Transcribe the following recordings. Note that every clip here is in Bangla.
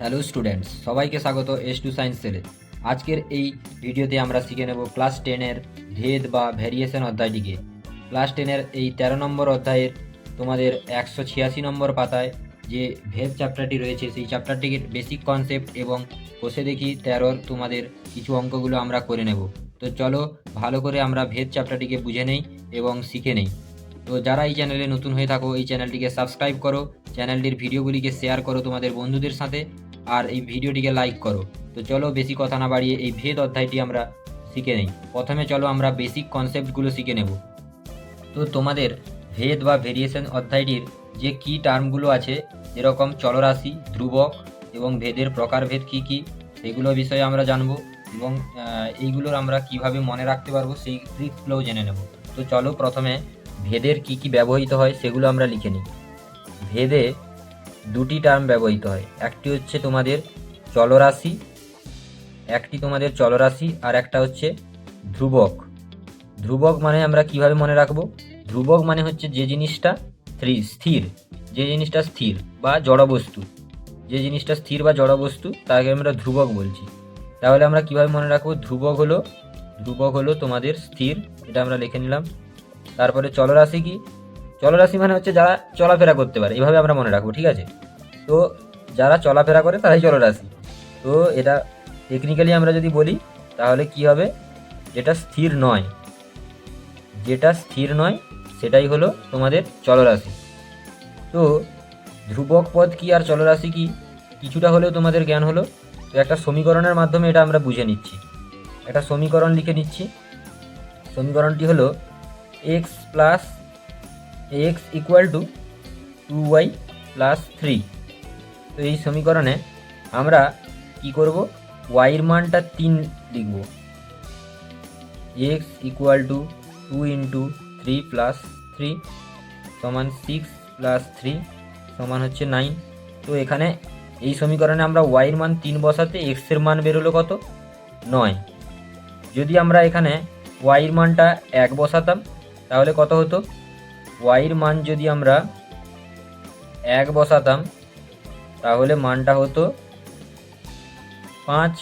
হ্যালো স্টুডেন্টস, সবাইকে স্বাগত এস টু সায়েন্স সেলে আজকের এই ভিডিওতে আমরা শিখে নেব ক্লাস টেনের ভেদ বা ভ্যারিয়েশন অধ্যায়টিকে। ক্লাস টেনের এই তেরো নম্বর অধ্যায়ের তোমাদের একশো ছিয়াশি নম্বর পাতায় যে ভেদ চ্যাপ্টারটি রয়েছে, সেই চ্যাপ্টারটির বেসিক কনসেপ্ট এবং বসে দেখি তেরোর তোমাদের কিছু অঙ্কগুলো আমরা করে নেব। তো চলো ভালো করে আমরা ভেদ চ্যাপ্টারটিকে বুঝে নেই এবং শিখে নেই। তো যারা এই চ্যানেলে নতুন হয়ে থাকো, এই চ্যানেলটিকে সাবস্ক্রাইব করো, চ্যানেলটির ভিডিওগুলিকে শেয়ার করো তোমাদের বন্ধুদের সাথে আর এই ভিডিওটিকে লাইক করো। তো চলো বেশি কথা না বাড়িয়ে এই ভেদ অধ্যায়টি আমরা শিখে নেই। প্রথমে চলো আমরা বেসিক কনসেপ্টগুলো শিখে নেব। তো তোমাদের ভেদ বা ভেরিয়েশন অধ্যায়টির যে কি টার্মগুলো আছে, যেরকম চলরাশি, ধ্রুবক এবং ভেদের প্রকারভেদ কি কি, সেগুলো বিষয়ে আমরা জানব এবং এইগুলোর আমরা কীভাবে মনে রাখতে পারব সেই ট্রিক্সগুলোও জেনে নেব। তো চলো প্রথমে ভেদের কি কি ব্যবহৃত হয় সেগুলো আমরা লিখে নিই। ভেদে দুটি টার্ম ব্যবহৃত হয়। একটি হচ্ছে তোমাদের চলরাশি, একটি তোমাদের চলরাশি, আর একটা হচ্ছে ধ্রুবক। ধ্রুবক মানে আমরা কীভাবে মনে রাখব? ধ্রুবক মানে হচ্ছে যে জিনিসটা স্থির। যে জিনিসটা স্থির বা জড়বস্তু। যে জিনিসটা স্থির বা জড়বস্তু, তাকে আমরা ধ্রুবক বলছি। তাহলে আমরা কীভাবে মনে রাখব? ধ্রুবক হলো ধ্রুবক হলো তোমাদের স্থির, এটা আমরা লিখে নিলাম। তারপরে চলরাশি কি? চলরাশি মানে হচ্ছে যারা চলাফেরা করতে পারে, এভাবে আমরা মনে রাখব, ঠিক আছে? তো যারা চলাফেরা করে তারাই চলরাশি। তো এটা টেকনিক্যালি আমরা যদি বলি, তাহলে কি হবে? যেটা স্থির নয়। যেটা স্থির নয়, সেটাই হলো তোমাদের চলরাশি। তো ধ্রুবক পদ কি আর চলরাশি কি? কিছুটা হলেও তোমাদের জ্ঞান হলো। তো একটা সমীকরণের মাধ্যমে এটা আমরা বুঝে নিচ্ছি। একটা সমীকরণ লিখে নিচ্ছি। সমীকরণটি হলো x plus x equal to two y plus three তো এই সমীকরণে আমরা কি করব? ওয়াইয়ের মানটা তিন লিখব। X equal to two into three plus three সমান সিক্স প্লাস থ্রি সমান হচ্ছে নাইন তো এখানে এই সমীকরণে আমরা ওয়াইয়ের মান তিন বসাতে এক্সের মান বেরোলো কত? নয়। যদি আমরা এখানে ওয়াইয়ের মানটা এক বসাতাম, তাহলে কত হতো? ওয়াইয়ের মান যদি আমরা এক বসাতাম, তাহলে মানটা হতো পাঁচ।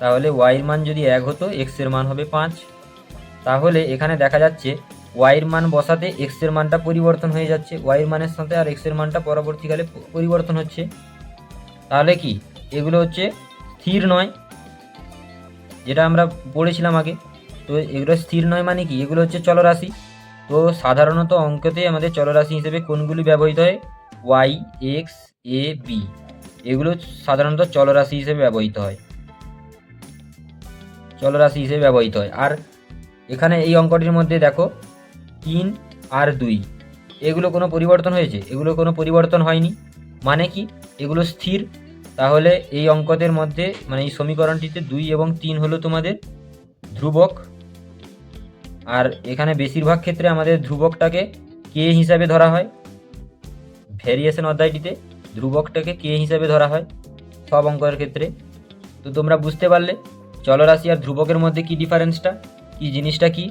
তাহলে ওয়াইয়ের মান যদি এক হতো এক্সের মান হবে পাঁচ। তাহলে এখানে দেখা যাচ্ছে ওয়াইয়ের মান বসাতে এক্সের মানটা পরিবর্তন হয়ে যাচ্ছে। ওয়াইয়ের মানের সাথে আর এক্সের মানটা পরবর্তীকালে পরিবর্তন হচ্ছে। তাহলে কি? এগুলো হচ্ছে স্থির নয়, যেটা আমরা পড়েছিলাম আগে। তো এগুলো স্থির নয় মানে কি? এগুলো হচ্ছে চলরাশি। তো সাধারণত অঙ্কতে আমাদের চলরাশি হিসেবে কোনগুলি ব্যবহৃত হয়? ওয়াই এক্স এ বি এগুলো সাধারণত চলরাশি হিসেবে ব্যবহৃত হয়। চলরাশি হিসেবে ব্যবহৃত হয়। আর এখানে এই অঙ্কটির মধ্যে দেখো, তিন আর দুই। এগুলো কোনো পরিবর্তন হয়েছে? এগুলো কোনো পরিবর্তন হয়নি। মানে কি? এগুলো স্থির। তাহলে এই অঙ্কদের মধ্যে মানে এই সমীকরণটিতে দুই এবং তিন হলো তোমাদের ধ্রুবক। আর এখানে বেশিরভাগ ক্ষেত্রে আমাদের ধ্রুবকটাকে কে হিসাবে ধরা হয়? ভ্যারিয়েশন অধ্যায়টিতে ধ্রুবকটাকে কে হিসাবে ধরা হয় সব অঙ্কের ক্ষেত্রে? তো তোমরা বুঝতে পারলে চলরাশি আর ধ্রুবকের মধ্যে কি ডিফারেন্সটা? কি জিনিসটা কি?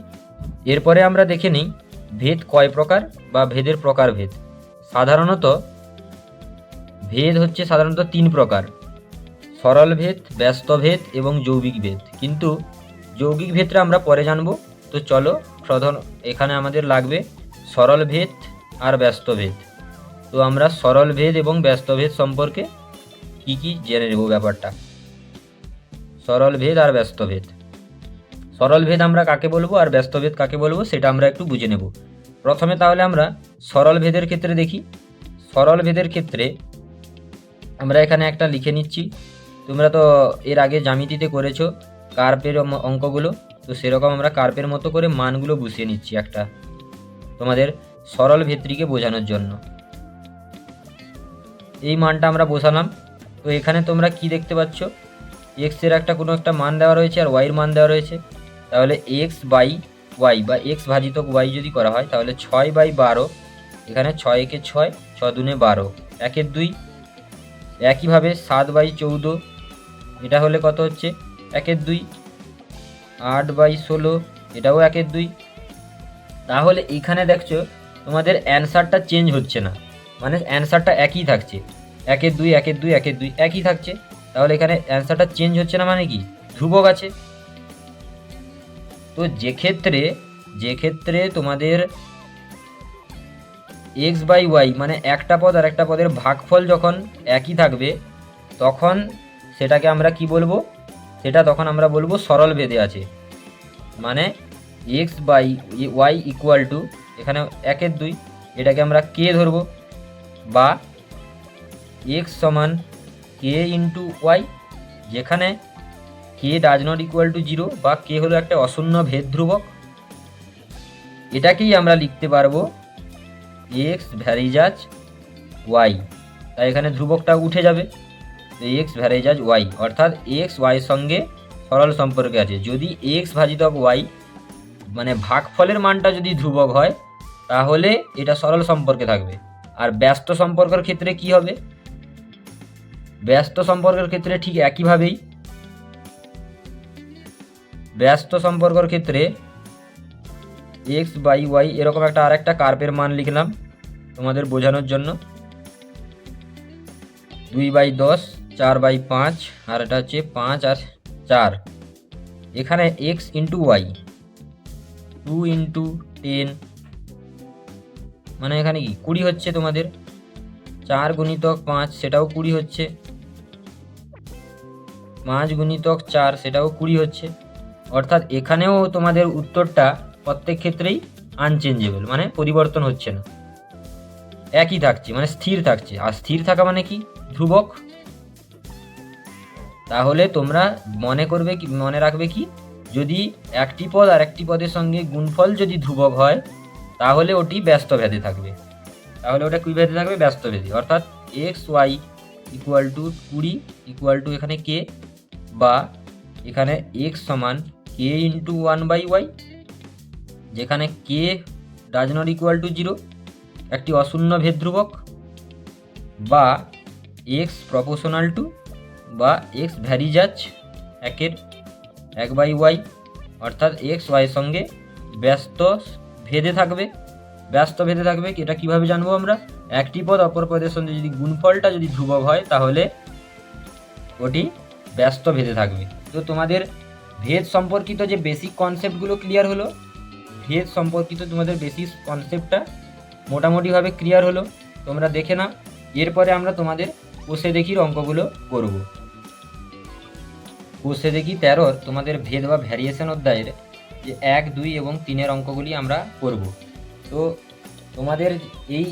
এরপরে আমরা দেখে নিই ভেদ কয় প্রকার বা ভেদের প্রকারভেদ সাধারণত ভেদ হচ্ছে সাধারণত তিন প্রকার। সরল ভেদ, ব্যস্ত ভেদ এবং যৌগিক ভেদ। কিন্তু যৌগিক ভেদটা আমরা পরে জানব। তো চলো, প্রধান, এখানে আমাদের লাগবে সরল ভেদ আর ব্যস্ত ভেদ তো আমরা সরল ভেদ এবং ব্যস্ত ভেদ সম্পর্কে কি কি জেনে নেব ব্যাপারটা? সরল ভেদ আর ব্যস্ত ভেদ সরল ভেদ আমরা কাকে বলব আর ব্যস্ত ভেদ কাকে বলব সেটা আমরা একটু বুঝে নেব। প্রথমে তাহলে আমরা সরল ভেদের ক্ষেত্রে দেখি। সরল ভেদের ক্ষেত্রে আমরা এখানে একটা লিখে নিচ্ছি। তোমরা তো এর আগে জ্যামিতিতে করেছ কার্পের অঙ্কগুলো। তো সেরকম আমরা কার্পের মতো করে মানগুলো বসিয়ে নিচ্ছি একটা তোমাদের সরল ভেত্রীকে বোঝানোর জন্য। এই মানটা আমরা বসালাম। তো এখানে তোমরা কি দেখতে পাচ্ছ? এক্সের একটা কোনো একটা মান দেওয়া রয়েছে আর ওয়াইয়ের মান দেওয়া রয়েছে। তাহলে এক্স বাই ওয়াই বা এক্স ভাজিতক ওয়াই যদি করা হয়, তাহলে ছয় বাই বারো, এখানে ছয় একে ছয় ছ দুনে বারো, একের দুই, একইভাবে সাত বাই চৌদ্দ, এটা হলে কত হচ্ছে? একের দুই আট বাই ষোলো, এটাও একের দুই। তাহলে এখানে দেখছ, তোমাদের অ্যান্সারটা চেঞ্জ হচ্ছে না। মানে অ্যান্সারটা একই থাকছে। একের দুই একের দুই একের দুই, একই থাকছে। তাহলে এখানে অ্যান্সারটা চেঞ্জ হচ্ছে না মানে কি? ধ্রুবক আছে। তো যে ক্ষেত্রে যে ক্ষেত্রে তোমাদের এক্স বাই ওয়াই মানে একটা পদ আর একটা পদের ভাগফল যখন একই থাকবে, তখন সেটাকে আমরা কি বলব? সেটা তখন আমরা বলব সরল ভেদে আছে। মানে x by y equal to এখানে একের দুই, এটাকে আমরা কে ধরবো, বা এক্স সমান কে ইন্টু ওয়াই যেখানে k does not equal to zero বা কে হলো একটা অশূন্য ভেদ ধ্রুবক। এটাকেই আমরা লিখতে পারব এক্স ভ্যারিজাজ ওয়াই তাই এখানে ধ্রুবকটা উঠে যাবে। এক্স ভ্যারিজাজ ওয়াই অর্থাৎ এক্স ওয়াইয়ের সঙ্গে সরল সম্পর্কে আছে। যদি এক্স ভাজিতক ওয়াই মানে ভাগফলের মানটা যদি ধ্রুবক হয়, তাহলে এটা সরল সম্পর্কে থাকবে। আর ব্যস্ত সম্পর্কের ক্ষেত্রে কি হবে? ব্যস্ত সম্পর্কের ক্ষেত্রে ঠিক একইভাবেই ব্যস্ত সম্পর্কের ক্ষেত্রে এক্স বাই ওয়াই এরকম একটা আরেকটা কার্পের মান লিখলাম তোমাদের বোঝানোর জন্য। দুই বাই দশ চার বাই পাঁচ, আর এটা হচ্ছে পাঁচ আর চার। এখানে x into y two into ten মানে এখানে কি? কুড়ি হচ্ছে তোমাদের। চার গুণিতক পাঁচ, সেটাও কুড়ি হচ্ছে। পাঁচ গুণিতক চার, সেটাও কুড়ি হচ্ছে। অর্থাৎ এখানেও তোমাদের উত্তরটা প্রত্যেক ক্ষেত্রেই আনচেঞ্জেবল মানে পরিবর্তন হচ্ছে না। একই থাকছে মানে স্থির থাকছে। আর স্থির থাকা মানে কি? ধ্রুবক তাহলে তোমরা মনে করবে কি, মনে রাখবে কি? যদি একটি পদ আর একটি পদের সঙ্গে গুণফল যদি ধ্রুবক হয়, তাহলে ওটি ব্যস্ত ভেদে থাকবে। তাহলে ওটা কুই ভেদে থাকবে? ব্যস্ত ভেদে। অর্থাৎ এক্স ওয়াই ইকুয়াল টু কুড়ি ইকুয়াল টু এখানে কে বা এখানে এক্স সমান k into one by y যেখানে k does not equal to zero একটি অশূন্য ভেদ ধ্রুবক বা এক্স প্রপোশনাল টু বা এক্স ভ্যারিজাজ একের এক বাই ওয়াই, অর্থাৎ এক্স ওয়াইয়ের সঙ্গে ব্যস্ত ভেদে থাকবে। ব্যস্ত ভেদে থাকবে এটা কীভাবে জানব আমরা? একটি পদ অপর পদের সঙ্গে যদি গুণফলটা যদি ধ্রুবক হয়, তাহলে ওটি ব্যস্ত ভেদে থাকবে। তো তোমাদের ভেদ সম্পর্কিত যে বেসিক কনসেপ্টগুলো ক্লিয়ার হলো, ভেদ সম্পর্কিত তোমাদের বেসিক কনসেপ্টটা মোটামুটিভাবে ক্লিয়ার হলো। তোমরা দেখে নাও, এরপরে আমরা তোমাদের কোষে দেখির অঙ্কগুলো করব। কোষে দেখি তেরোর তোমাদের ভেদ বা ভ্যারিয়েশন অধ্যায়ের যে এক, দুই এবং তিনের অঙ্কগুলি আমরা করব। তো তোমাদের এই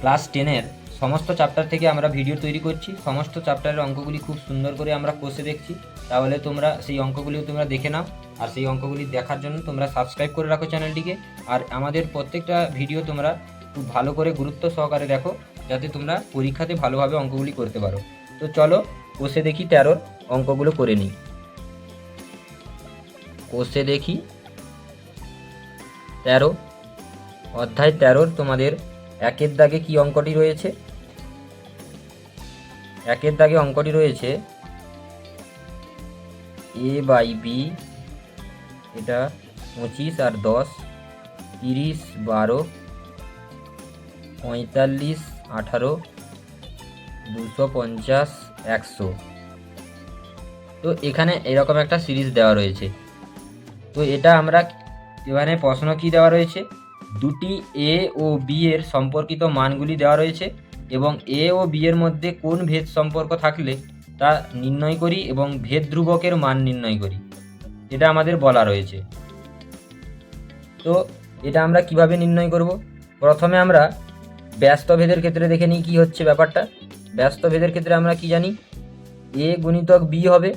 ক্লাস টেনের সমস্ত চ্যাপ্টার থেকে আমরা ভিডিও তৈরি করছি। সমস্ত চ্যাপ্টারের অঙ্কগুলি খুব সুন্দর করে আমরা কোষে দেখছি। তাহলে তোমরা সেই অঙ্কগুলিও তোমরা দেখে নাও। আর সেই অঙ্কগুলি দেখার জন্য তোমরা সাবস্ক্রাইব করে রাখো চ্যানেলটিকে আর আমাদের প্রত্যেকটা ভিডিও তোমরা খুব ভালো করে গুরুত্ব সহকারে দেখো, যাতে তোমরা পরীক্ষাতে ভালোভাবে অঙ্কগুলি করতে পারো। তো চলো, কোষে দেখি তেরোর অঙ্কগুলো করে নিই। কোষে দেখি। তেরো। অধ্যায় তেরোর তোমাদের একের দাগে কি অঙ্কটি রয়েছে? একের দাগে অঙ্কটি রয়েছে এ বাই বি এটা পঁচিশ আর দশ, তিরিশ, বারো, পঁয়তাল্লিশ, আঠারো, দুশো পঞ্চাশ, একশো। তো এখানে এরকম একটা সিরিজ দেওয়া রয়েছে। তো এটা আমরা এখানে প্রশ্ন কি দেওয়া রয়েছে? দুটি এ ও বি এর সম্পর্কিত মানগুলি দেওয়া রয়েছে এবং এ ও বি এর মধ্যে কোন ভেদ সম্পর্ক থাকলে তা নির্ণয় করি এবং ভেদ ধ্রুবকের মান নির্ণয় করি। এটা আমাদের বলা রয়েছে। তো এটা আমরা কীভাবে নির্ণয় করব? প্রথমে আমরা ব্যস্ত ভেদের ক্ষেত্রে দেখে নিই কী হচ্ছে ব্যাপারটা। ব্যস্ত ভেদের ক্ষেত্রে আমরা কি জানি? এ গুণিতক বি হবে।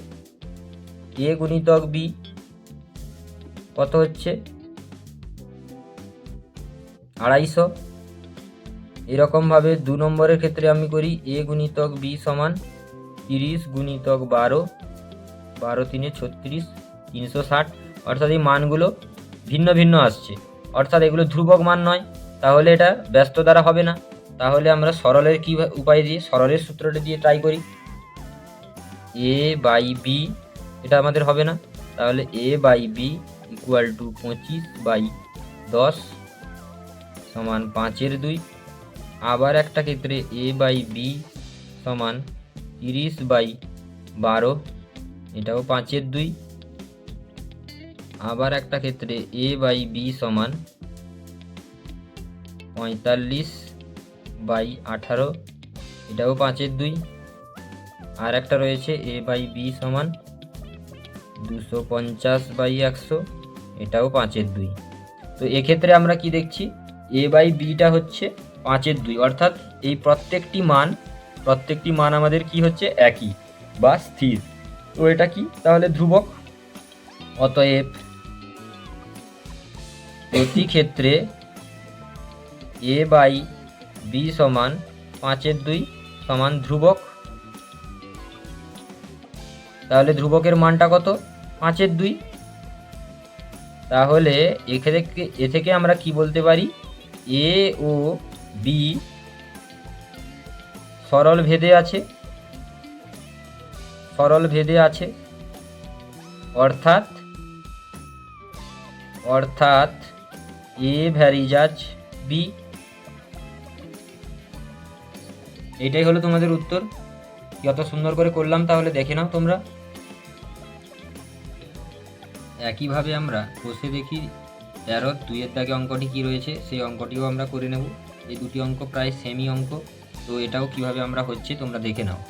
এ গুণিতক বি কত হচ্ছে? আড়াইশো। এরকমভাবে দু নম্বরের ক্ষেত্রে আমি করি এ গুণিতক বি সমান তিরিশ গুণিতক বারো বারো তিনে ছত্রিশ, তিনশো ষাট। অর্থাৎ এই মানগুলো ভিন্ন ভিন্ন আসছে। অর্থাৎ এগুলো ধ্রুবক মান নয়, তাহলে এটা ব্যস্ত দ্বারা হবে না। তাহলে আমরা সরলের কী উপায় দিয়ে, সরলের সূত্রটা দিয়ে ট্রাই করি। এ বাই বি, এটা আমাদের হবে না। তাহলে a by b equal to পঁচিশ বাই দশ সমান পাঁচের দুই। আবার একটা ক্ষেত্রে এ বাই বি সমান তিরিশ বাই বারো, এটাও পাঁচের দুই। আবার একটা ক্ষেত্রে এ বাই বি সমান পঁয়তাল্লিশ বাই আঠারো, এটাও পাঁচের দুই। আর একটা রয়েছে এ বাই বি সমান দুশো পঞ্চাশ বাই একশো। এটাও পাঁচের দুই। তো এক্ষেত্রে আমরা কি দেখছি? এ বাই বিটা হচ্ছে পাঁচের দুই। অর্থাৎ এই প্রত্যেকটি মান প্রত্যেকটি মান আমাদের কি হচ্ছে? একই বা স্থির। তো এটা কি? তাহলে ধ্রুবক। অতএব প্রতি ক্ষেত্রে এ বাই বি সমান পাঁচের দুই সমান ধ্রুবক। তাহলে ধ্রুবকের মানটা কত? পাঁচের দুই। তাহলে এখানে এ থেকে আমরা কি বলতে পারি? এ ও বি সরল ভেদে আছে। সরল ভেদে আছে। অর্থাৎ অর্থাৎ এ ভ্যারিজাজ বি। এটাই হলো তোমাদের উত্তর। যত সুন্দর করে করলাম তাহলে দেখে নাও তোমরা। একইভাবে আমরা বসে দেখি তেরো দুইয়ের দাগে অঙ্কটি কি রয়েছে, সেই অঙ্কটিও আমরা করে নেব। এই দুটি অঙ্ক প্রায় সেমি অঙ্ক, তো এটাও কীভাবে আমরা হচ্ছে তোমরা দেখে নাও।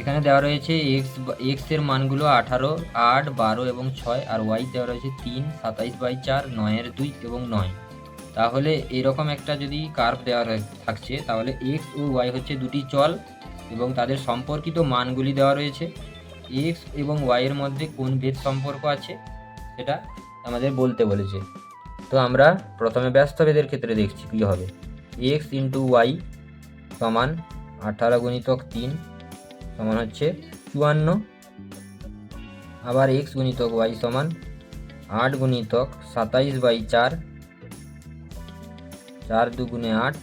এখানে দেওয়া রয়েছে এক্স এক্সের মানগুলো আঠারো, আট, বারো এবং ছয়, আর ওয়াই দেওয়া রয়েছে তিন, সাতাইশ বাই চার, নয়ের দুই এবং নয়। তাহলে এরকম একটা যদি কার্ভ দেওয়া থাকছে, তাহলে এক্স ও ওয়াই হচ্ছে দুটি চল এবং তাদের সম্পর্কিত মানগুলি দেওয়া রয়েছে। এক্স এবং ওয়াই এর মধ্যে কোন ভেদ সম্পর্ক আছে, সেটা আমাদের বলতে বলেছে। তো আমরা প্রথমে ব্যস্ত ভেদের ক্ষেত্রে দেখছি কী হবে। এক্স ইন্টু ওয়াই সমান আঠারো গুণিতক তিন সমান হচ্ছে চুয়ান্ন। আবার এক্স গুণিতক ওয়াই সমান আট গুণিতক সাতাইশ বাই চার। চার দুগুণে আট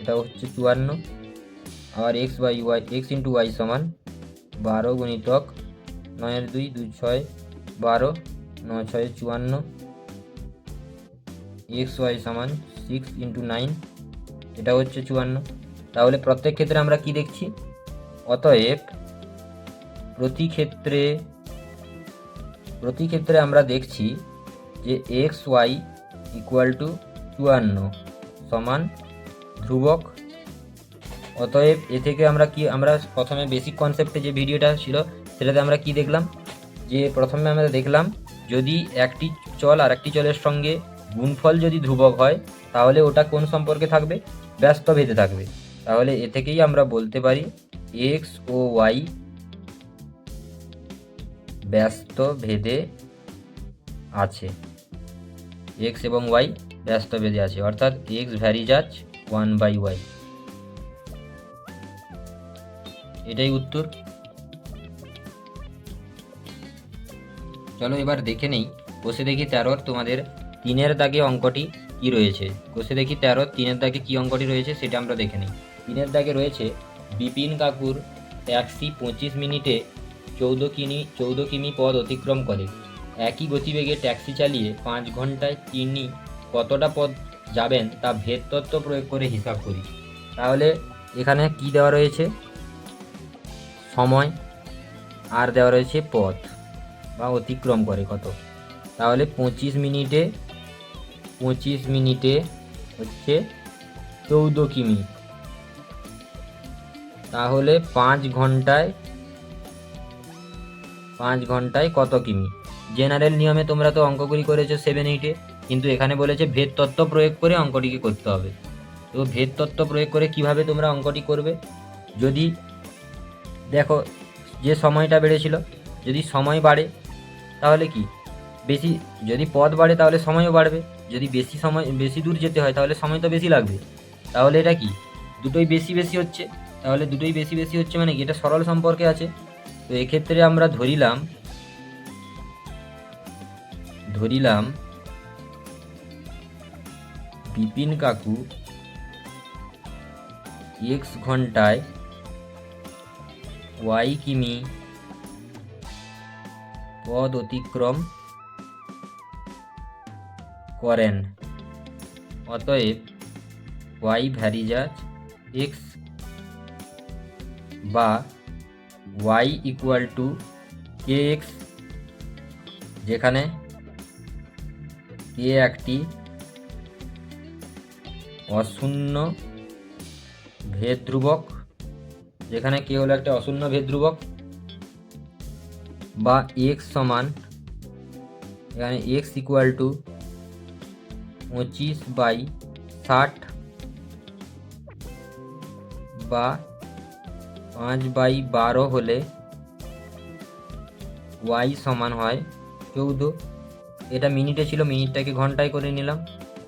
এটা হচ্ছে চুয়ান্ন। আবার x by y x into y সমান বারো গুণিতক নয়ের দুই দুই ছয়, বারো, নয় ছয়, চুয়ান্ন। এক্স ওয়াই সমান সিক্স ইন্টু নাইন, এটা হচ্ছে চুয়ান্ন। তাহলে প্রত্যেক ক্ষেত্রে আমরা কি দেখছি? অতএব প্রতি ক্ষেত্রে প্রতি ক্ষেত্রে আমরা দেখছি যে এক্স ওয়াই ইকুয়াল টু চুয়ান্ন সমান ধ্রুবক অতএব এ থেকে আমরা কি, আমরা প্রথমে বেসিক কনসেপ্টে যে ভিডিওটা ছিল, সেটাতে আমরা কি দেখলাম? যে প্রথমে আমরা দেখলাম, যদি একটি চল আর একটি চলের সঙ্গে গুণফল যদি ধ্রুবক হয়, তাহলে ওটা কোন সম্পর্কে থাকবে? ব্যস্ত ভেদে থাকবে। তাহলে এ থেকেই আমরা বলতে পারি এক্স ও ওয়াই ব্যস্ত ভেদে আছে। এক্স এবং ওয়াই ব্যস্ত ভেদে আছে। অর্থাৎ x varies as one by y এটাই উত্তর। চলো এবার দেখে নেই বসে দেখি তেরোর তোমাদের তিনের দাগে অঙ্কটি কি রয়েছে। বসে দেখি তেরো তিনের দাগে কি অঙ্কটি রয়েছে সেটা আমরা দেখে নিই। তিনের দাগে রয়েছে বিপিন কাকুর ট্যাক্সি পঁচিশ মিনিটে চৌদ্দ কিমি চৌদ্দ কিমি পথ অতিক্রম করে। একই গতিবেগে ট্যাক্সি চালিয়ে পাঁচ ঘন্টায় তিনি কতটা পথ যাবেন তা ভেদ তত্ত্ব প্রয়োগ করে হিসাব করি। তাহলে এখানে কি দেওয়া রয়েছে? সময় আর দেওয়া রয়েছে পথ বা অতিক্রম করে কত। তাহলে পঁচিশ মিনিটে পঁচিশ মিনিটে হচ্ছে চৌদ্দ কিমি। তাহলে পাঁচ ঘন্টায় পাঁচ ঘন্টায় কত কিমি? জেনারেল নিয়মে তোমরা তো অঙ্কগুলি করেছ সেভেন এইটে কিন্তু এখানে বলেছে ভেদ তত্ত্ব প্রয়োগ করে অঙ্কটিকে করতে হবে। তো ভেদ তত্ত্ব প্রয়োগ করে কীভাবে তোমরা অঙ্কটি করবে? যদি দেখো, যে সময়টা বেড়েছিল, যদি সময় বাড়ে, তাহলে কি? বেশি, যদি পথ বাড়ে, তাহলে সময়ও বাড়বে। যদি বেশি সময়, বেশি দূর যেতে হয়, তাহলে সময় তো বেশি লাগবে। তাহলে এটা কি? দুটোই বেশি বেশি হচ্ছে। তাহলে দুটোই বেশি বেশি হচ্ছে মানে কি? এটা সরল সম্পর্কে আছে। তো এক্ষেত্রে আমরা ধরিলাম ধরিলাম বিপিন কাকু এক্স ঘন্টায় ওয়াই কিমি পদ অতিক্রম করেন। অতএব ওয়াই ভ্যারিজাজ এক্স বা y equal to k x যেখানে কে একটি অশূন্য ভেদ ধ্রুবক যেখানে কে হলো একটা অশূন্য ভেদ ধ্রুবক বা এক্স সমান, এখানে এক্স ইকুয়াল টু পঁচিশ বাই ষাট বা পাঁচ বাই বারো হলে ওয়াই সমান হয় চৌদ্দ। এটা মিনিটে ছিল, মিনিটটাকে ঘন্টায় করে নিলাম।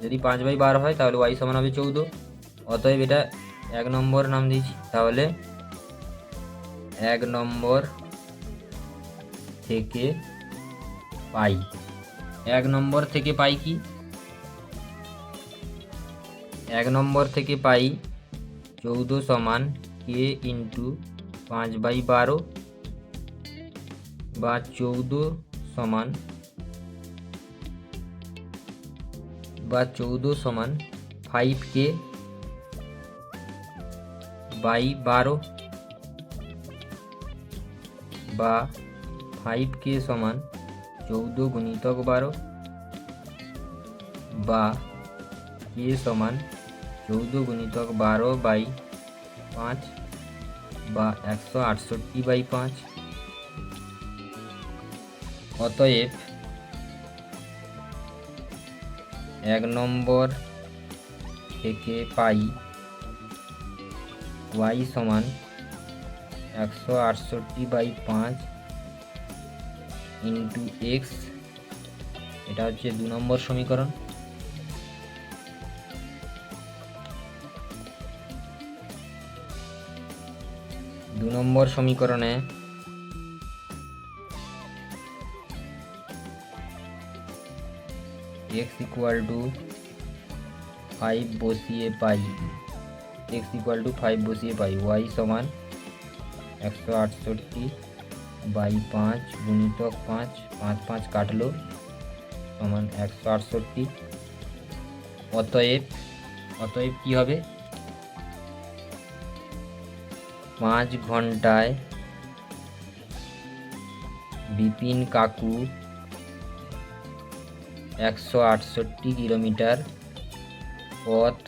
যদি পাঁচ বাই বারো হয় তাহলে ওয়াই সমান হবে চৌদ্দ। অতএব এটা এক নম্বর নাম দিয়েছি। তাহলে এক নম্বর থেকে পাই এক নম্বর থেকে পাই কি এক নম্বর থেকে পাই চৌদ্দ সমান কে ইন্টু পাঁচ বাই বারো বা চৌদ্দ সমান বা চৌদ্দ সমান ফাইভ কে বাই বারো বা ফাইভ কে সমান চৌদ্দ গুণিতক বারো বা কে সমান চৌদ্দ গুণিতক বারো বাই পাঁচ বা একশো আটষট্টি বাই পাঁচ। অতএব এক নম্বর থেকে পাই ওয়াই সমান একশো আটষট্টি বাই পাঁচ ইন্টু এক্স, এটা হচ্ছে দু নম্বর সমীকরণ। দু নম্বর সমীকরণে এক্স ইকুয়াল টু ফাইভ বসিয়ে পাই, এক্স ইকুয়াল টু ফাইভ বসিয়ে পাই, ওয়াই সমান একশো আটষট্টি বাই পাঁচ গুণিতক পাঁচ পাঁচ পাঁচ কাটলো সমান একশো আটষট্টি। অতএব অতএব কী হবে? পাঁচ ঘন্টায় বিপিন কাকু একশো আটষট্টি কিলোমিটার পথ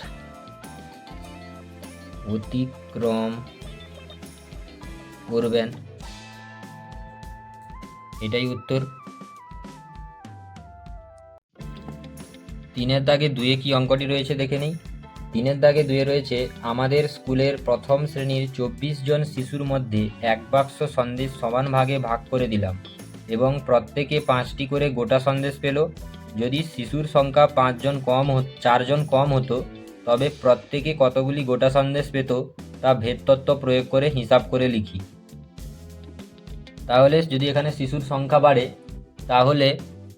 অতিক্রম করবেন? এটাই উত্তর। তিনের দাগে দুয়ে কি অঙ্কটি রয়েছে দেখে নেই। তিনের দাগে দুয়ে রয়েছে, আমাদের স্কুলের প্রথম শ্রেণির চব্বিশ জন শিশুর মধ্যে এক বাক্স সন্দেশ সমান ভাগে ভাগ করে দিলাম এবং প্রত্যেকে পাঁচটি করে গোটা সন্দেশ পেল। যদি শিশুর সংখ্যা পাঁচজন কম চারজন কম হতো, তবে প্রত্যেকে কতগুলি গোটা সন্দেশ পেত তা ভেদতত্ত্ব প্রয়োগ করে হিসাব করে লিখি। তাহলে যদি এখানে শিশুর সংখ্যা বাড়ে, তাহলে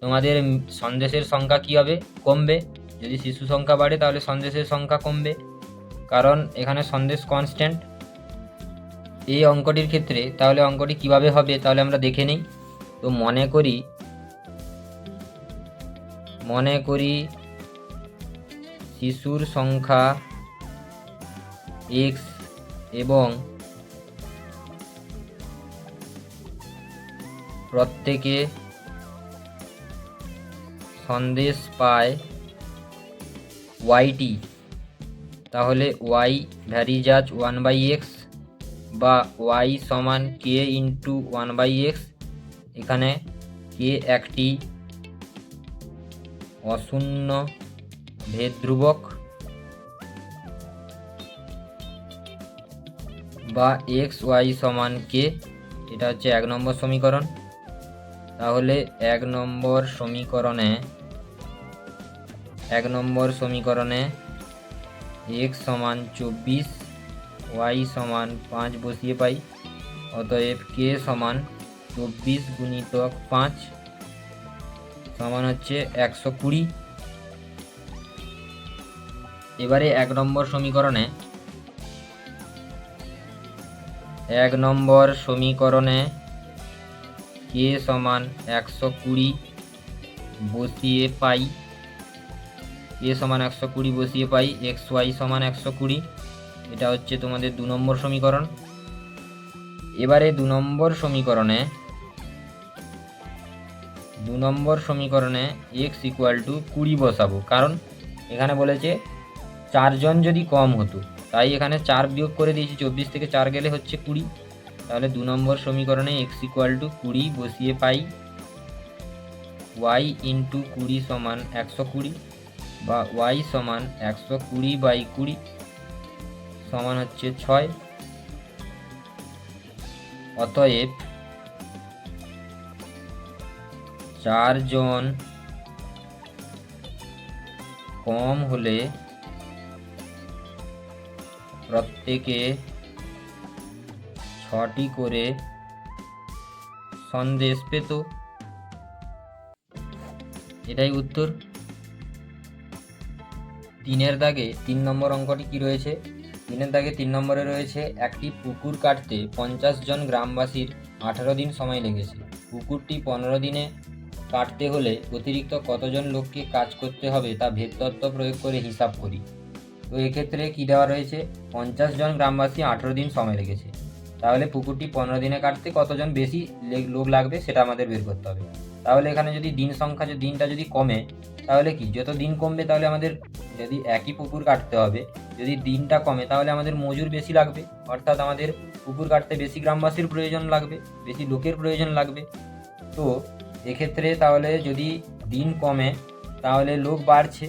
তোমাদের সন্দেশের সংখ্যা কী হবে? কমবে। যদি শিশু সংখ্যা বাড়ে, তাহলে সন্দেশের সংখ্যা কমবে। কারণ এখানে সন্দেশ কনস্ট্যান্ট এই অঙ্কটির ক্ষেত্রে তাহলে অঙ্কটি কীভাবে হবে, তাহলে আমরা দেখে নিই। তো মনে করি মনে করি শিশুর সংখ্যা এক্স এবং প্রত্যেকে সন্দেশ পায় ওয়াইটি তাহলে y varies as one by x বা ওয়াই সমান k into one by x. এখানে কে একটি অশূন্য ভেদ বা এক্স ওয়াই সমান কে এটা হচ্ছে এক নম্বর সমীকরণ। তাহলে এক নম্বর সমীকরণে, এক নম্বর সমীকরণে এক্স সমান চব্বিশ ওয়াই সমান পাঁচ বসিয়ে পাই, অতএব কে সমান চব্বিশ গুণিতক পাঁচ সমান হচ্ছে একশো কুড়ি। এবারে এক নম্বর সমীকরণে, এক নম্বর সমীকরণে কে সমান একশো কুড়ি বসিয়ে পাই। কে সমান একশো কুড়ি বসিয়ে পাই এক্স ওয়াই সমান একশো কুড়ি। এটা হচ্ছে তোমাদের দু নম্বর সমীকরণ। এবারে দু নম্বর সমীকরণে, দু নম্বর সমীকরণে এক্স ইকুয়াল টু কুড়ি বসাবো। কারণ এখানে বলেছে চারজন যদি কম হতো, তাই এখানে চার বিয়োগ করে দিয়েছি, চব্বিশ থেকে চার গেলে হচ্ছে কুড়ি। তাহলে দু নম্বর সমীকরণে এক্স ইকুয়াল টু কুড়ি বসিয়ে পাই ওয়াই ইন্টু কুড়ি সমান একশো কুড়ি বা ওয়াই সমান একশো কুড়ি বাই কুড়ি সমান হচ্ছে ছয়। অতএব চারজন কম হলে প্রত্যেকে ছটি করে সন্দেশ পেত। এটাই উত্তর। তিনের দাগে তিন নম্বর অঙ্কটি কি রয়েছে? তিনের দাগে তিন নম্বরে রয়েছে, একটি পুকুর কাটতে পঞ্চাশ জন গ্রামবাসীর আঠারো দিন সময় লেগেছে। পুকুরটি পনেরো দিনে কাটতে হলে অতিরিক্ত কতজন লোককে কাজ করতে হবে তা ভেদতত্ত্ব প্রয়োগ করে হিসাব করি। তো এক্ষেত্রে কী দেওয়া রয়েছে? পঞ্চাশ জন গ্রামবাসী আঠেরো দিন সময় লেগেছে। তাহলে পুকুরটি পনেরো দিনে কাটতে কতজন বেশি লোক লাগবে সেটা আমাদের বের করতে হবে। তাহলে এখানে যদি দিন সংখ্যা দিনটা যদি কমে, তাহলে কি? যত দিন কমবে তাহলে আমাদের যদি একই পুকুর কাটতে হবে, যদি দিনটা কমে তাহলে আমাদের মজুর বেশি লাগবে। অর্থাৎ আমাদের পুকুর কাটতে বেশি গ্রামবাসীর প্রয়োজন লাগবে, বেশি লোকের প্রয়োজন লাগবে। তো এক্ষেত্রে তাহলে যদি দিন কমে তাহলে লোক বাড়ছে,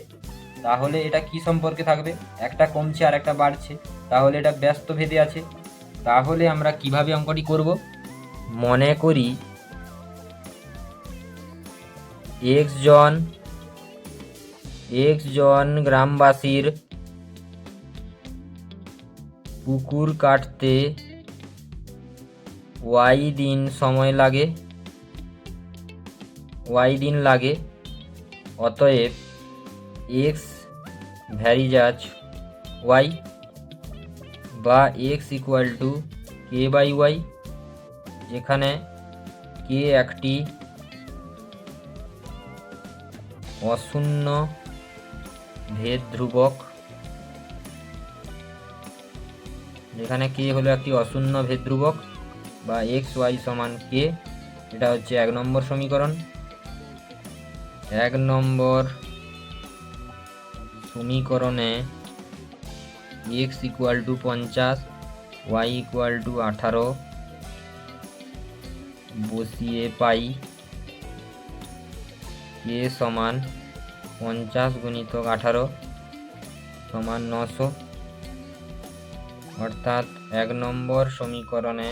তাহলে এটা কি সম্পর্কে থাকবে? একটা কমছে আর একটা বাড়ছে, তাহলে এটা ব্যস্ত ভেদে আছে। তাহলে আমরা কীভাবে অঙ্কটি করব? মনে করি এক্স জন এক্স জন গ্রামবাসীর পুকুর কাটতে ওয়াই দিন সময় লাগে ওয়াই দিন লাগে, অতএব এক্স ভ্যারিজাজ ওয়াই বা x equal to k by y যেখানে কে একটি অশূন্য ভেদ ধ্রুবক, যেখানে কে হলো একটি অশূন্য ভেদ ধ্রুবক বা এক্স ওয়াই সমান কে এটা হচ্ছে এক নম্বর সমীকরণ। এক নম্বর সমীকরণে এক্স ইকুয়াল টু পঞ্চাশ ওয়াই ইকুয়াল টু আঠারো, বসিয়ে পাই কে সমান পঞ্চাশ গুণিতক আঠারো সমান নশো। অর্থাৎ এক নম্বর সমীকরণে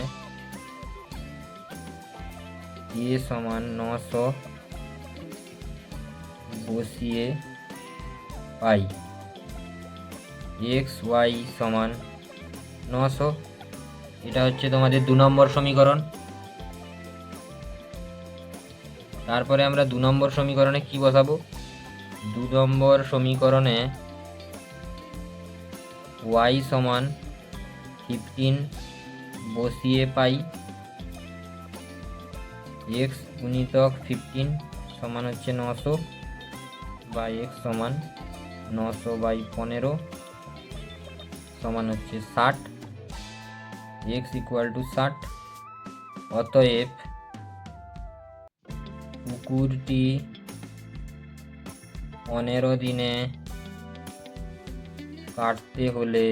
কে সমান নশো বসিয়ে পাই। এক্স ওয়াই সমান নশো। এটা হচ্ছে তোমাদের দু নম্বর সমীকরণ। তারপরে আমরা দু নম্বর সমীকরণে কি বসাবো? দু নম্বর সমীকরণে ওয়াই সমান ফিফটিন বসিয়ে পাই। এক্স গুণিতক ফিফটিন সমান হচ্ছে নশো। বা এক্স সমান নশো বাই পনেরো। সমান হচ্ছে ষাট এক্স ইকুয়াল টু ষাট, অতএব পুকুরটি পনেরো দিনে কাটতে হলে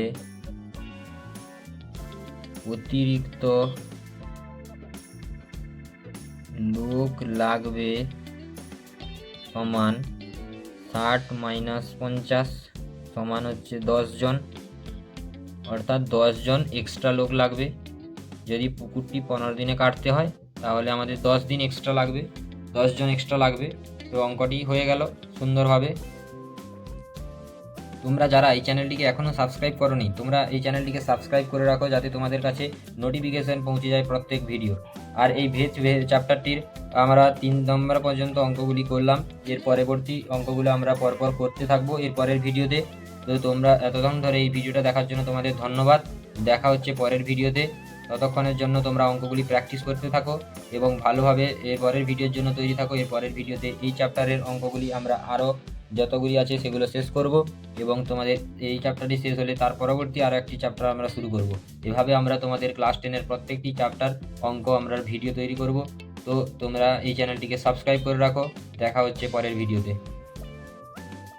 অতিরিক্ত লোক লাগবে সমান ষাট মাইনাস পঞ্চাশ সমান হচ্ছে জন। অর্থাৎ জন এক্সট্রা লোক লাগবে। যদি পুকুরটি পনেরো দিনে কাটতে হয়, তাহলে আমাদের দশ দিন এক্সট্রা লাগবে। জন এক্সট্রা লাগবে। তো অঙ্কটি হয়ে গেল সুন্দরভাবে। তোমরা যারা এই চ্যানেলটিকে এখনও সাবস্ক্রাইব করোনি, তোমরা এই চ্যানেলটিকে সাবস্ক্রাইব করে রাখো যাতে তোমাদের কাছে নোটিফিকেশন পৌঁছে যায় প্রত্যেক ভিডিও আর এই ভেজ চ্যাপ্টারটির আমরা তিন নম্বর পর্যন্ত অঙ্কগুলি করলাম। এর পরবর্তী অঙ্কগুলো আমরা পরপর করতে থাকব। এর পরের ভিডিওতে তো তোমরা এতক্ষণ ধরে এই ভিডিওটা দেখার জন্য তোমাদের ধন্যবাদ। দেখা হচ্ছে পরের ভিডিওতে। ততক্ষণের জন্য তোমরা অঙ্কগুলি প্র্যাকটিস করতে থাকো এবং ভালোভাবে এর পরের ভিডিওর জন্য তৈরি থাকো। এর পরের ভিডিওতে এই চ্যাপ্টারের অঙ্কগুলি আমরা আরও যতগুলি আছে সেগুলো শেষ করব এবং তোমাদের এই চ্যাপ্টারটি শেষ হলে তার পরবর্তী আরও একটি চ্যাপ্টার আমরা শুরু করব। এভাবে আমরা তোমাদের ক্লাস টেনের প্রত্যেকটি চ্যাপ্টার, অঙ্ক আমরা ভিডিও তৈরি করব। তো তোমরা এই চ্যানেলটিকে সাবস্ক্রাইব করে রাখো। দেখা হচ্ছে পরের ভিডিওতে।